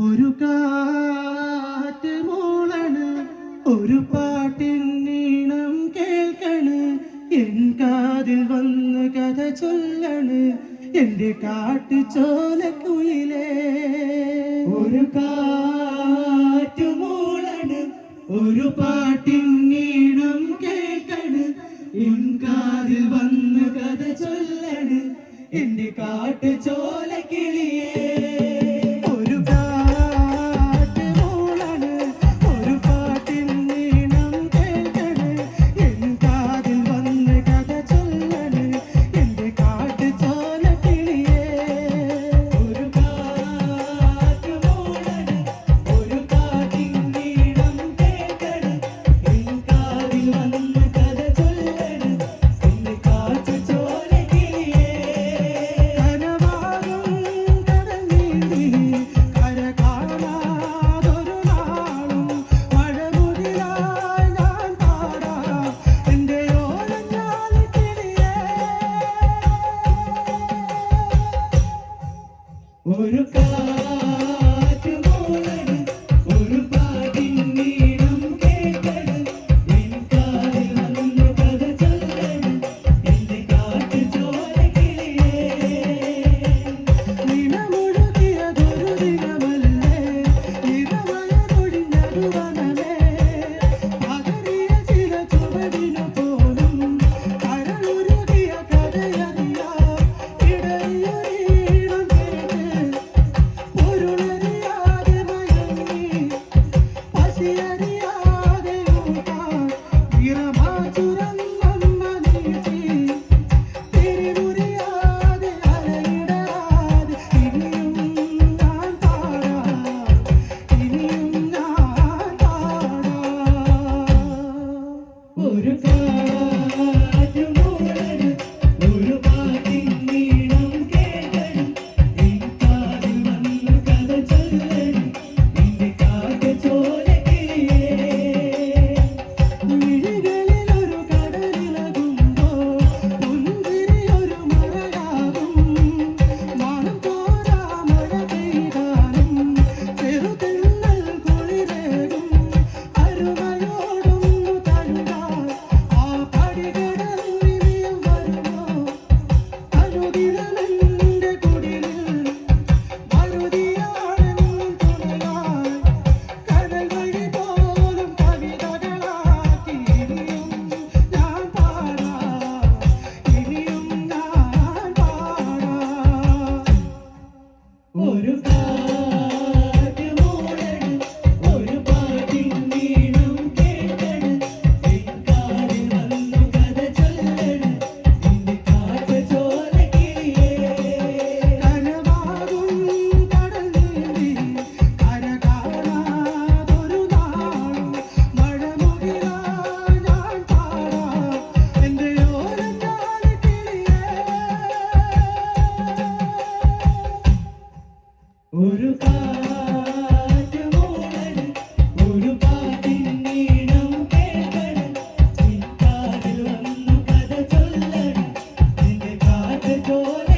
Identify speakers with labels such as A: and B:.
A: ഒരു കാറ്റ് മൂളണ് ഒരു പാട്ടിൻ നീണം കേൾക്കണ്. എൻ കാതിൽ വന്ന് കഥ ചൊല്ലണ് എന്റെ കാട്ടു ചോലക്കുയിലേ ഒരു കാറ്റ് മൂളണ് ഒരു പാട്ടിൻ നീണം കേൾക്കണ്. എൻ കാതിൽ വന്ന് കഥ ചൊല്ലണ് എന്റെ കാട്ടു ചോലക്കിളിയേ ഒരു ഒരു കാ জোরে